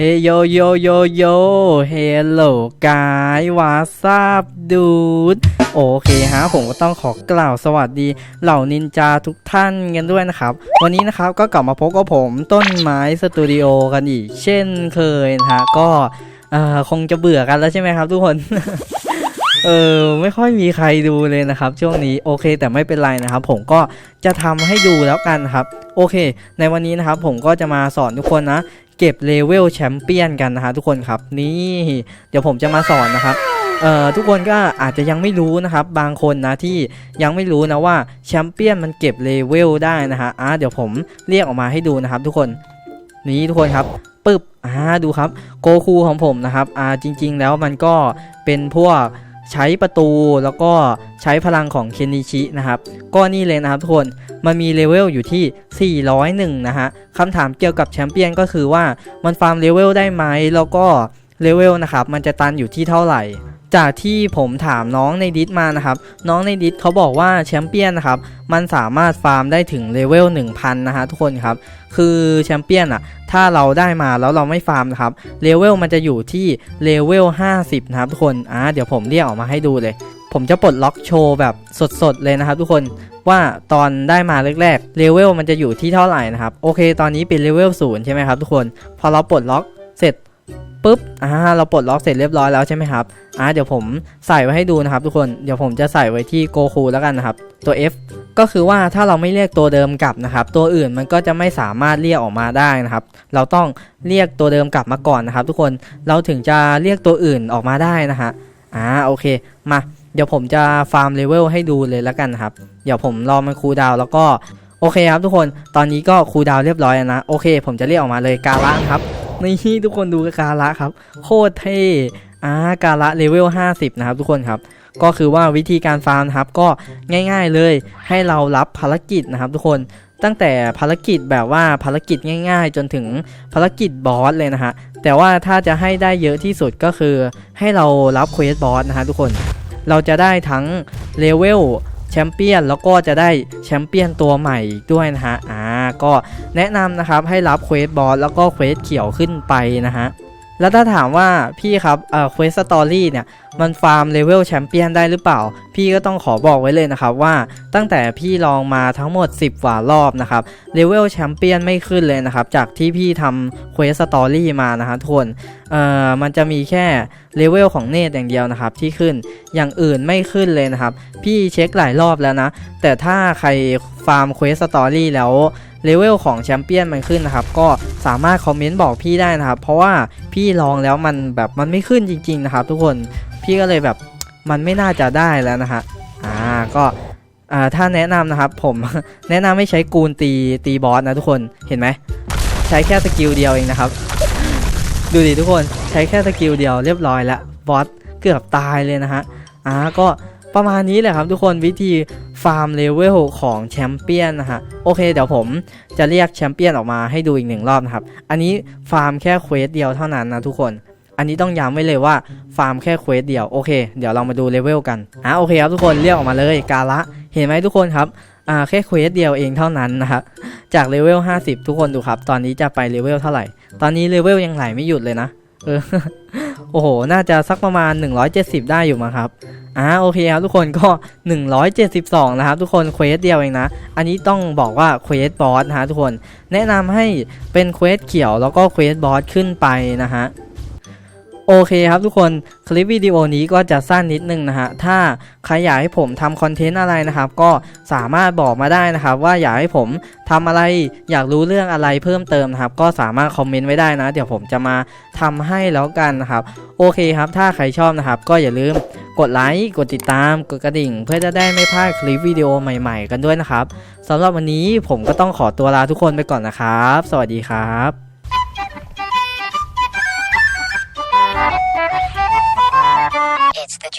เฮโยโยโยโยเฮลโลกายวาซาบดูดโอเคฮะผมก็ต้องขอกล่าวสวัสดีเหล่านินจาทุกท่านกันด้วยนะครับ วันนี้นะครับก็กลับมาพบกับผมต้นไม้สตูดิโอกันอีก เช่นเคยนะฮะก็คงจะเบื่อกันแล้วใช่ไหมครับทุกคนเออไม่ค่อยมีใครดูเลยนะครับ ช่วงนี้โอเค แต่ไม่เป็นไรนะครับ ผมก็จะทำให้ดูแล้วกันครับ โอเค ในวันนี้นะครับผมก็จะมาสอนทุกคนนะ เก็บเลเวลแชมเปี้ยนกันนะฮะทุกคนครับนี่เดี๋ยวผมจะมาสอนนะครับเอ่อทุกคนก็อาจจะยังไม่รู้นะครับ บางคนนะที่ยังไม่รู้นะว่าแชมเปี้ยนมันเก็บเลเวลได้นะฮะอะเดี๋ยวผมเรียกออกมาให้ดูนะครับ ทุกคนนี่ทุกคนครับปึ๊บอ่าดูครับโกคูของผมนะครับอ่าจริง ๆ แล้วมันก็เป็นพวก ใช้ประตูแล้วก็ใช้พลังของเคนนิชินะครับก็นี่เลยนะครับทุกคนมันมีเลเวลอยู่ที่ 401 นะฮะคำถามเกี่ยวกับแชมเปี้ยนก็คือว่ามันฟาร์มเลเวลได้ไหมแล้วก็เลเวลนะครับมันจะตันอยู่ที่เท่าไหร่ จากที่ผมถามน้องในดิสมานะครับ น้องในดิสเขาบอกว่าแชมเปี้ยนนะครับ มันสามารถฟาร์มได้ถึงเลเวล1000 นะฮะทุกคนครับ คือแชมเปี้ยนอะถ้าเราได้มาแล้วเราไม่ฟาร์มนะครับ เลเวลมันจะอยู่ที่เลเวล50 นะครับทุกคน อ่า เดี๋ยวผมเรียกออกมาให้ดูเลย ผมจะปลดล็อกโชว์แบบสดๆเลยนะครับทุกคน ว่าตอนได้มาแรกๆ เลเวลมันจะอยู่ที่เท่าไหร่นะครับ โอเค ตอนนี้เป็นเลเวลศูนย์ใช่ไหมครับทุกคน พอเราปลดล็อกเสร็จ ปุ๊บอ่าเราปลดล็อกเสร็จเรียบร้อยแล้วใช่ไหมครับอ่าเดี๋ยวผมใส่ไว้ให้ดูนะครับ ทุกคนเดี๋ยวผมจะใส่ไว้ที่โกคูแล้วกันนะครับ ตัว F ก็คือว่าถ้าเราไม่เรียกตัวเดิมกลับนะครับ ตัวอื่นมันก็จะไม่สามารถเรียกออกมาได้นะครับ เราต้องเรียกตัวเดิมกลับมาก่อนนะครับ ทุกคนเราถึงจะเรียกตัวอื่นออกมาได้นะฮะอ่าโอเคมาเดี๋ยวผมจะฟาร์มเลเวลให้ดูเลยแล้วกันครับ เดี๋ยวผมรอมันคูลดาวแล้วก็โอเคครับทุกคน ตอนนี้ก็คูลดาวเรียบร้อยนะ โอเค ผมจะเรียกออกมาเลยกาละครับ นี่ทุกคนดูกาละครับ โคตรเท่อ่ากาละเลเวล 50 นะครับทุกคนครับ ก็คือว่าวิธีการฟาร์มครับก็ง่าย ๆเลยให้เรารับภารกิจนะครับ ทุกคนตั้งแต่ภารกิจแบบว่าภารกิจง่าย ๆ จนถึงภารกิจบอสเลยนะฮะแต่ว่าถ้าจะให้ได้เยอะที่สุดก็คือ ให้เรารับเควสบอสนะฮะทุกคน เราจะได้ทั้งเลเวลแชมเปี้ยนแล้วก็จะได้แชมเปี้ยนตัวใหม่ด้วยนะฮะอ่า ก็แนะนำนะครับให้รับเควสบอสแล้วก็เควสเขียวขึ้นไปนะฮะแล้วถ้าถามว่าพี่ครับเอ่อเควสสตอรี่เนี่ยมันฟาร์มเลเวลแชมเปี้ยนได้หรือเปล่า พี่ก็ต้องขอบอกไว้เลยนะครับว่าตั้งแต่พี่ลองมาทั้งหมด 10กว่ารอบนะครับเลเวลแชมเปี้ยนไม่ขึ้นเลยนะครับจากที่พี่ทำเควสสตอรี่มานะฮะทุกคนเอ่อมันจะมีแค่เลเวลของเนตอย่างเดียวนะครับที่ขึ้นอย่างอื่นไม่ขึ้นเลยนะครับ พี่เช็คหลายรอบแล้วนะ แต่ถ้าใครฟาร์มเควสสตอรี่แล้ว เลเวลของแชมเปี้ยนมันขึ้นนะครับ ก็สามารถคอมเมนต์บอกพี่ได้นะครับ เพราะว่าพี่ลองแล้วมันแบบมันไม่ขึ้นจริง ๆ นะครับ ทุกคนพี่ก็เลยแบบมันไม่น่าจะได้แล้วนะฮะอ่าก็อ่าถ้าแนะนำนะครับ ผม แนะนำให้ใช้กูนตีตีบอสนะทุกคนเห็นไหมใช้แค่สกิลเดียวเองนะครับ ดูดิทุกคนใช้แค่สกิลเดียวเรียบร้อยแล้วบอสเกือบตายเลยนะฮะอ่าก็ ประมาณนี้แหละครับทุกคนวิธีฟาร์มเลเวลของแชมเปี้ยนนะฮะโอเคเดี๋ยวผมจะเรียกแชมเปี้ยนออกมาให้ดูอีกหนึ่งรอบนะครับ อันนี้ฟาร์มแค่เควสเดียวเท่านั้นนะทุกคน อันนี้ต้องย้ำไว้เลยว่าฟาร์มแค่เควสเดียวโอเคเดี๋ยวเรามาดูเลเวลกันอ่าโอเคครับทุกคนเรียกออกมาเลยกาละเห็นไหมทุกคนครับอ่าแค่เควสเดียวเองเท่านั้นนะครับจากเลเวล50 ทุกคนดูครับ ตอนนี้จะไปเลเวลเท่าไหร่ ตอนนี้เลเวลยังไหลไม่หยุดเลยนะเออโอ้โห น่าจะสักประมาณ 170 ได้อยู่มั้งครับ อ่าโอเคครับทุกคนก็ 172 นะครับทุกคนเควสเดียวเองนะ อันนี้ต้องบอกว่าเควสบอสนะฮะทุกคน แนะนำให้เป็นเควสเขียวแล้วก็เควสบอสขึ้นไปนะฮะโอเคครับทุกคนคลิปวิดีโอนี้ก็จะสั้นนิดนึงนะฮะถ้าใครอยากให้ผมทำคอนเทนต์อะไรนะครับ ก็สามารถบอกมาได้นะครับ ว่าอยากให้ผมทำอะไรอยากรู้เรื่องอะไรเพิ่มเติมนะครับ ก็สามารถคอมเมนต์ไว้ได้นะ เดี๋ยวผมจะมาทำให้แล้วกันนะครับ โอเคครับถ้าใครชอบนะครับ ก็อย่าลืม กดไลค์กดติดตามกดกระดิ่ง เพื่อจะได้ไม่พลาดคลิปวิดีโอใหม่ ๆ กันด้วยนะครับสำหรับวันนี้ผมก็ต้องขอตัวลาทุกคนไปก่อนนะครับ สวัสดีครับ It's the G